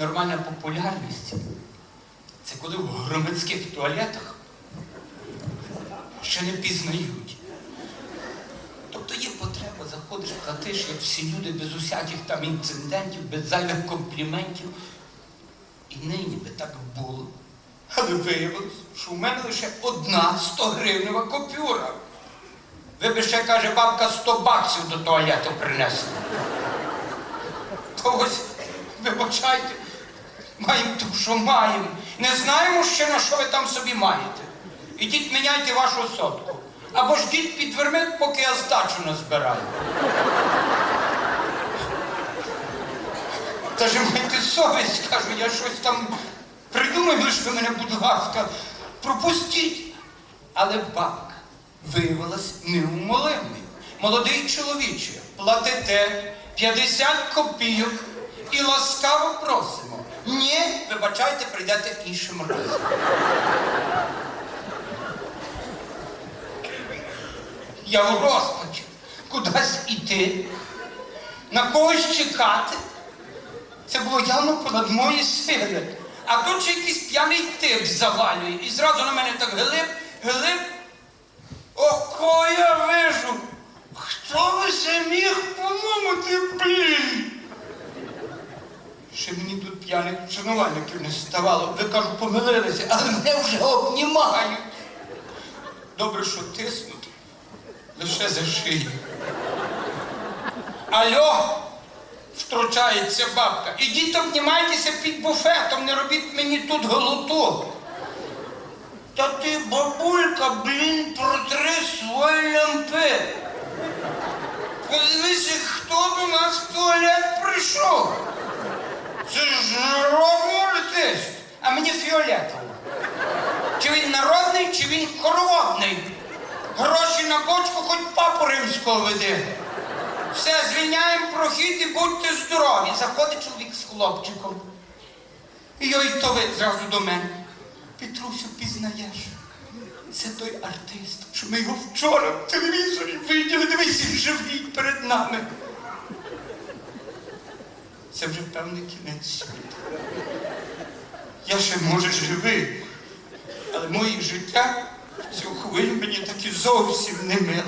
нормальна популярність це коли в громадських туалетах ще не пізнають. Тобто є потреба, заходиш, платиш, як всі люди, без усяких там інцидентів, без зайвих компліментів. І нині би так було. Але виявилось, що в мене лише одна 100 гривнева купюра. Ви би ще, каже, бабка 100 баксів до туалету принесла. То ось, вибачайте, маємо то, що маємо. Не знаємо ще, на що ви там собі маєте. Ідіть міняйте вашу сотку. Або ж діть під вермит, поки я здачу назбираю. Та ж майте совість, кажу, я щось там придумаю, лиш ви мене, будь ласка, пропустіть. Але бабка виявилась неумолимою. Молодий чоловіче, платите 50 копійок і ласкаво просимо. Ні, вибачайте, прийдете іншим разом. Я в розпачі. Кудись іти, на когось чекати. Це було явно понад мої сили. А тут ще якийсь п'яний тип завалює. І зразу на мене так глиб, глиб. Око я вижу. Хто би це міг помогти, блін? Ще мені тут п'яних шанувальників не ставало. Ви кажу, помилилися, але мене вже обнімають. Добре, що тиснуть лише за шию. Алло, втручається бабка. Ідіть обнімайтеся під буфетом, не робіть мені тут голоту. Та ти, бабулька, блін, протри свої лямпи. Подивися, хто до нас в туалет прийшов. Це ж артист. А мені фіолетово. Чи він народний, чи він хороводний. Гроші на бочку, хоч папу римського веди. Все, звільняємо прохід і будьте здорові. Заходить чоловік з хлопчиком. І йой то ви зразу до мене. Петрусю, пізнаєш. Це той артист, що ми його вчора в телевізорі виділи, дивись, він живий перед нами. Це вже певний кінець світу. Я ще, може, живий, але моє життя в цю хвилю мені таки зовсім не миле.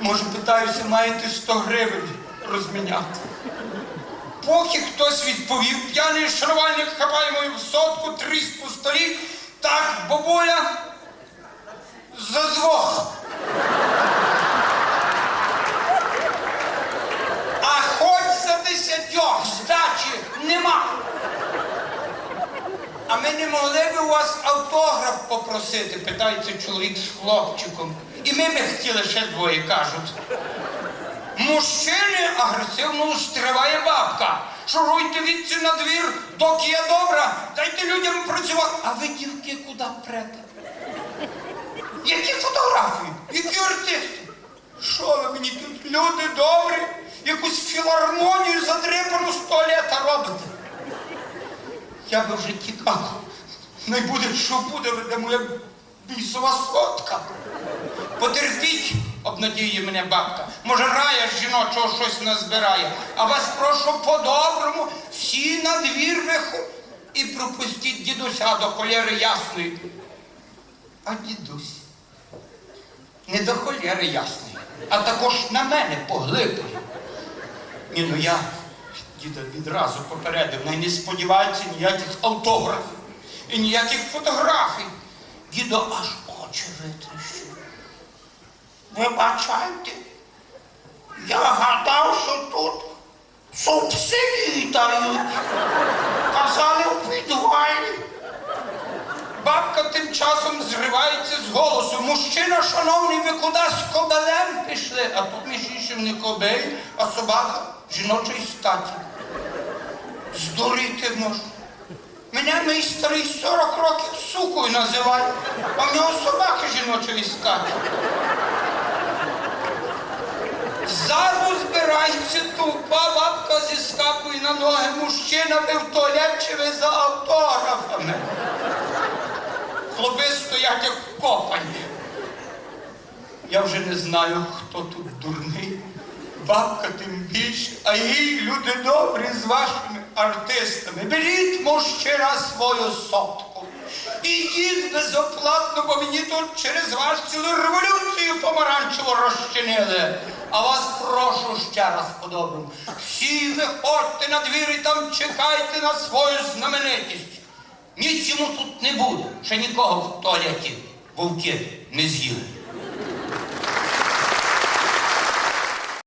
Може, питаюся, маєте 100 гривень розміняти. Поки хтось відповів, п'яний шарувальник хапає мою сотку, тріс по столі. Так, бабуля, за двох. А хоч за десятьох здачі нема. А ми могли б у вас автограф попросити, питається чоловік з хлопчиком. І ми би хотіли ще двоє кажуть. Мужчини агресивно устриває бабка. Шуруйте відці на двір, доки я добра, дайте людям працювати. А ви, дівки, куди прете? Які фотографії? Які артисти? Що ви мені тут, люди добрі, якусь філармонію задрипану з туалета робите? Я би вже тікав. Не буде, що буде, веде моя бісова сотка. Потерпіть, обнадіює мене бабка. Може, рая жіночого щось назбирає. А вас прошу по-доброму, всі на двір виху і пропустіть дідуся до холєри ясної. А дідусь не до холєри ясної, а також на мене поглибує. Ні, ну я діда відразу попередив, не сподівається ніяких автографів і ніяких фотографій. Дідо аж очі витріщив. Вибачайте, я гадав, що тут субсидії дають. Казали у підвалі. Бабка тим часом зривається з голосу. Мужчина, шановний, ви куди з кобелем пішли? А тут між іншим не кобель, а собака жіночої статі. Здуріти можна. Мене мій старий 40 років сукою називає, а в нього собаки жіночої статі. Ззаду збирається тупа бабка зіскакує на ноги. Мужчина, ви в туалет за автографами? Хлопи стоять як вкопані. Я вже не знаю, хто тут дурний. Бабка тим більше, а їй люди добрі з вашими артистами. Беріть мужчина свою сотку. Ідіть безоплатно, бо мені тут через вас цілу революцію помаранчево розчинили. А вас прошу ще раз по-доброму. Всі виходьте на двір і там чекайте на свою знаменитість. Ніч йому тут не буде, ще нікого в туалеті вовки не з'їли.